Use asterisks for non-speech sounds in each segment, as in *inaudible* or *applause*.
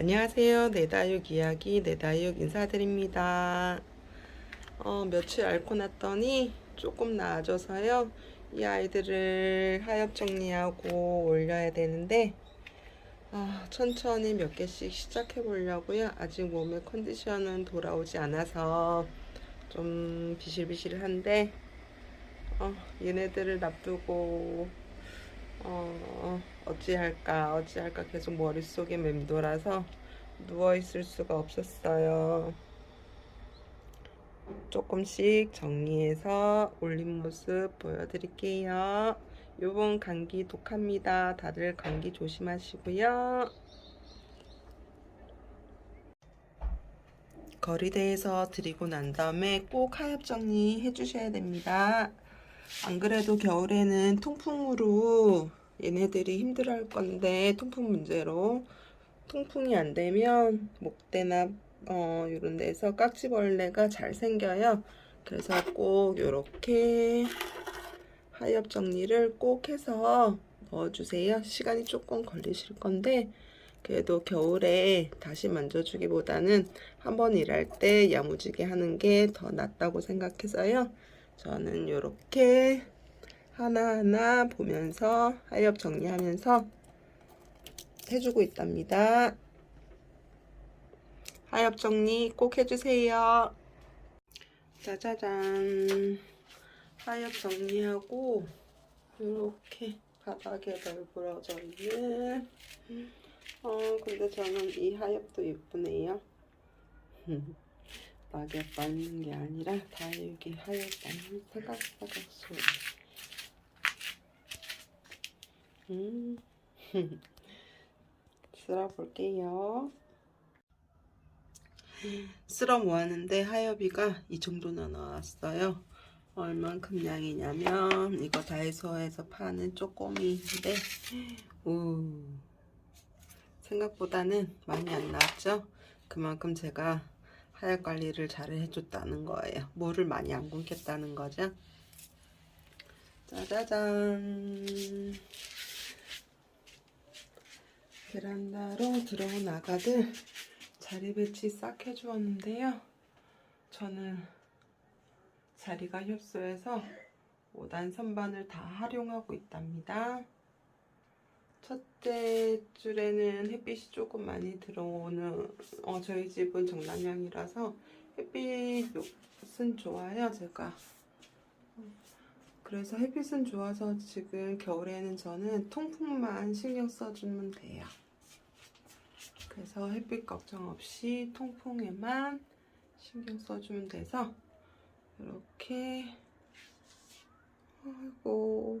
안녕하세요. 내다육 이야기 내다육 인사드립니다. 어, 며칠 앓고 났더니 조금 나아져서요. 이 아이들을 하엽 정리하고 올려야 되는데 아, 천천히 몇 개씩 시작해 보려고요. 아직 몸의 컨디션은 돌아오지 않아서 좀 비실비실한데 어, 얘네들을 놔두고 어, 어찌할까, 어찌할까 계속 머릿속에 맴돌아서 누워있을 수가 없었어요. 조금씩 정리해서 올린 모습 보여드릴게요. 요번 감기 독합니다. 다들 감기 조심하시고요. 거리대에서 드리고 난 다음에 꼭 하엽 정리 해주셔야 됩니다. 안 그래도 겨울에는 통풍으로 얘네들이 힘들어할 건데 통풍 문제로 통풍이 안 되면 목대나 어 이런 데서 깍지벌레가 잘 생겨요. 그래서 꼭 이렇게 하엽 정리를 꼭 해서 넣어주세요. 시간이 조금 걸리실 건데 그래도 겨울에 다시 만져주기보다는 한번 일할 때 야무지게 하는 게 더 낫다고 생각해서요. 저는 이렇게 하나하나 보면서 하엽 정리하면서 해주고 있답니다. 하엽 정리 꼭 해주세요. 짜자잔. 하엽 정리하고 이렇게 바닥에 널브러져 있는 어 근데 저는 이 하엽도 예쁘네요. *laughs* 낙엽 맞는 게 아니라 다육이 하엽 맞는 사각사각 소리. 음. *laughs* 쓸어볼게요. 쓸어 모았는데 하엽이가 이 정도나 나왔어요. 얼만큼 양이냐면 이거 다이소에서 파는 쪼꼬미인데 오 생각보다는 많이 안 나왔죠. 그만큼 제가 하엽 관리를 잘 해줬다는 거예요. 물을 많이 안 굶겼다는 거죠. 짜자잔 베란다로 들어온 아가들 자리 배치 싹 해주었는데요. 저는 자리가 협소해서 5단 선반을 다 활용하고 있답니다. 첫째 줄에는 햇빛이 조금 많이 들어오는 어, 저희 집은 정남향이라서 햇빛은 좋아요 제가 그래서 햇빛은 좋아서 지금 겨울에는 저는 통풍만 신경 써주면 돼요 그래서 햇빛 걱정 없이 통풍에만 신경 써주면 돼서 이렇게 아이고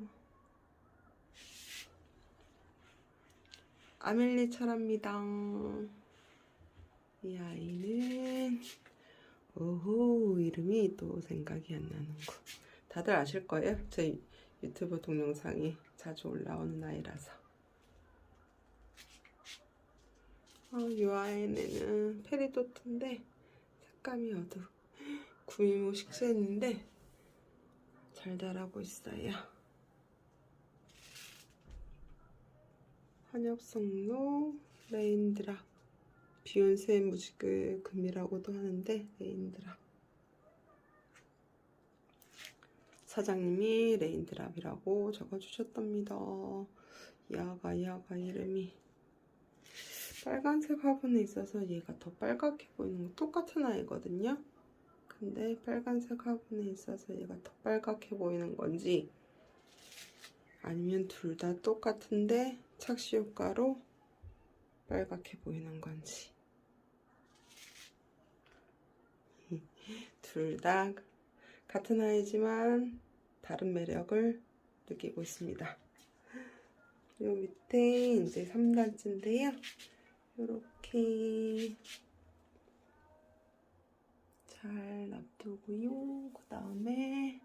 아멜리 차랍니다. 이 아이는 오호 이름이 또 생각이 안 나는 거. 다들 아실 거예요. 제 유튜브 동영상이 자주 올라오는 아이라서. 어, 이 아이는 페리도트인데 색감이 어두. 구이모 식재했는데 잘 자라고 있어요. 한엽성로 레인드랍 비욘세 무지개 금이라고도 하는데 레인드랍 사장님이 레인드랍이라고 적어주셨답니다. 야가 야가 이름이 빨간색 화분에 있어서 얘가 더 빨갛게 보이는 거 똑같은 아이거든요. 근데 빨간색 화분에 있어서 얘가 더 빨갛게 보이는 건지 아니면 둘 다 똑같은데 착시 효과로 빨갛게 보이는 건지 *laughs* 둘 다 같은 아이지만 다른 매력을 느끼고 있습니다. 요 밑에 이제 3단째인데요. 이렇게 잘 놔두고요. 그 다음에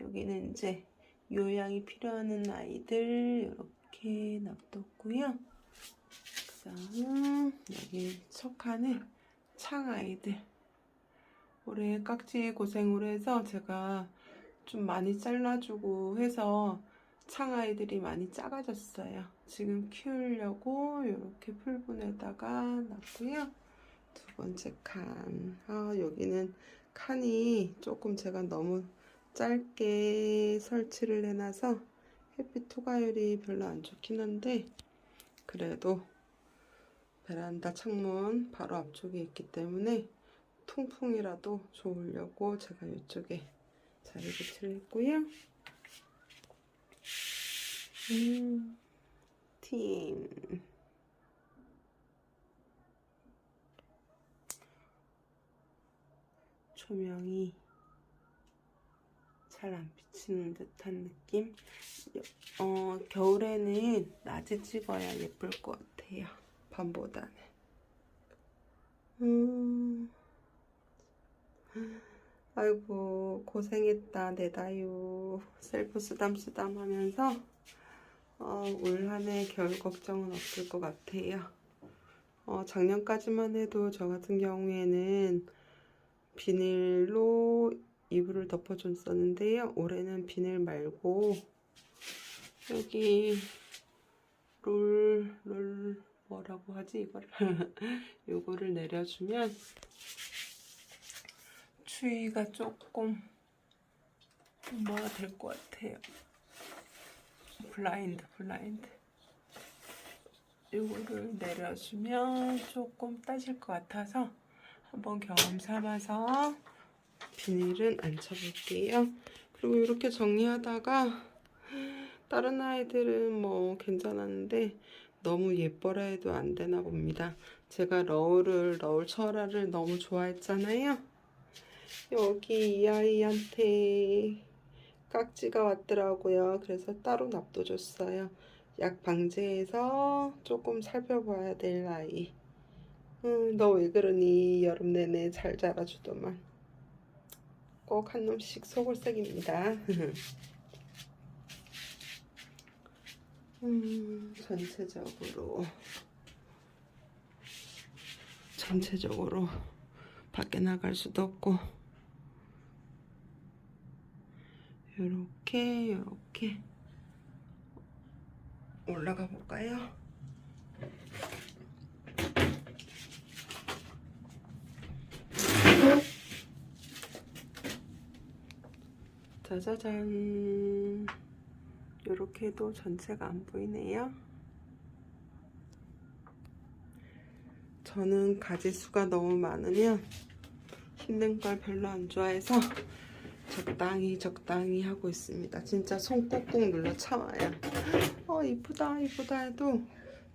여기는 이제 요양이 필요한 아이들 이렇게 놔뒀고요. 그 다음 여기 척하는 창 아이들 올해 깍지 고생을 해서 제가 좀 많이 잘라주고 해서 창아이들이 많이 작아졌어요. 지금 키우려고 이렇게 풀분에다가 놨고요. 두 번째 칸. 아, 여기는 칸이 조금 제가 너무 짧게 설치를 해놔서 햇빛 투과율이 별로 안 좋긴 한데 그래도 베란다 창문 바로 앞쪽에 있기 때문에 통풍이라도 좋으려고 제가 이쪽에 자리 배치를 했고요. 음, 팀. 조명이 잘 안 비치는 듯한 느낌? 어, 겨울에는 낮에 찍어야 예쁠 것 같아요. 밤보다는. 음. 아이고, 고생했다, 내다유. 셀프 쓰담쓰담 하면서, 어, 올 한 해 겨울 걱정은 없을 것 같아요. 어, 작년까지만 해도 저 같은 경우에는 비닐로 이불을 덮어줬었는데요. 올해는 비닐 말고, 여기, 롤, 롤, 뭐라고 하지, 이거를? *laughs* 요거를 내려주면, 추위가 조금 뭐가 될 것 같아요. 블라인드, 블라인드. 이거를 내려주면 조금 따질 것 같아서 한번 경험 삼아서 비닐은 안 쳐볼게요. 그리고 이렇게 정리하다가 다른 아이들은 뭐 괜찮았는데 너무 예뻐라 해도 안 되나 봅니다. 제가 러울을, 러울 철화를 너무 좋아했잖아요. 여기 이 아이한테 깍지가 왔더라고요. 그래서 따로 납둬줬어요. 약 방제해서 조금 살펴봐야 될 아이. 응, 너왜 그러니? 여름 내내 잘 자라주더만. 꼭 한 놈씩 속을색입니다. *laughs* 음, 전체적으로 전체적으로 밖에 나갈 수도 없고 요렇게 요렇게. 올라가 볼까요? 짜자잔. 요렇게 해도 전체가 안 보이네요. 저는 가지수가 너무 많으면 힘든 걸 별로 안 좋아해서 적당히 적당히 하고 있습니다. 진짜 손 꾹꾹 눌러 참아요. 어 이쁘다 이쁘다 해도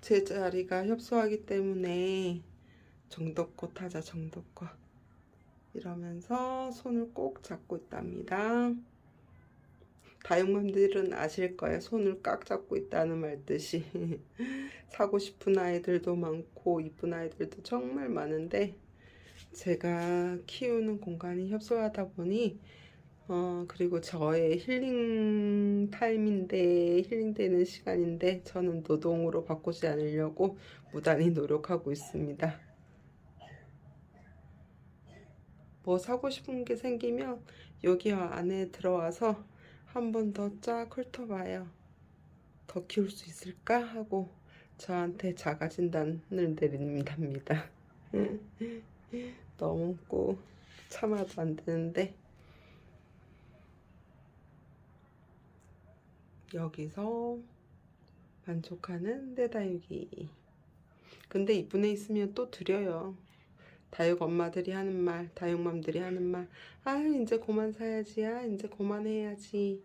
제 자리가 협소하기 때문에 정도껏 하자 정도껏 이러면서 손을 꼭 잡고 있답니다. 다육맘들은 아실 거예요. 손을 꽉 잡고 있다는 말 뜻이. *laughs* 사고 싶은 아이들도 많고 이쁜 아이들도 정말 많은데 제가 키우는 공간이 협소하다 보니 어 그리고 저의 힐링 타임인데 힐링되는 시간인데 저는 노동으로 바꾸지 않으려고 무단히 노력하고 있습니다. 뭐 사고 싶은 게 생기면 여기 안에 들어와서 한 번 더 쫙 훑어봐요. 더 키울 수 있을까 하고 저한테 자가 진단을 내린답니다. *laughs* 너무 꼭 참아도 안 되는데 여기서 만족하는 내 다육이. 근데 이쁜 애 있으면 또 드려요. 다육 엄마들이 하는 말 다육맘들이 하는 말아 이제 그만 사야지. 야 이제 그만해야지.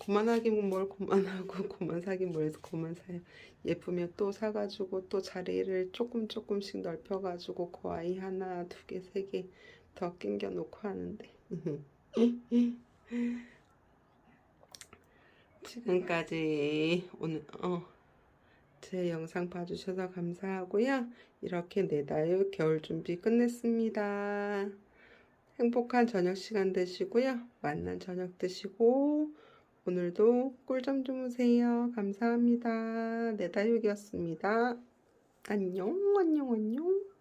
그만하긴 뭘 그만하고 *laughs* 그만 사긴 뭘 그만 사요. 예쁘면 또 사가지고 또 자리를 조금 조금씩 넓혀가지고 그 아이 하나 두 개 세 개 더 낑겨 놓고 하는데 *laughs* 지금까지 오늘 어, 제 영상 봐주셔서 감사하고요. 이렇게 내다육 겨울 준비 끝냈습니다. 행복한 저녁 시간 되시고요. 만난 저녁 드시고 오늘도 꿀잠 주무세요. 감사합니다. 내다육이었습니다. 안녕 안녕 안녕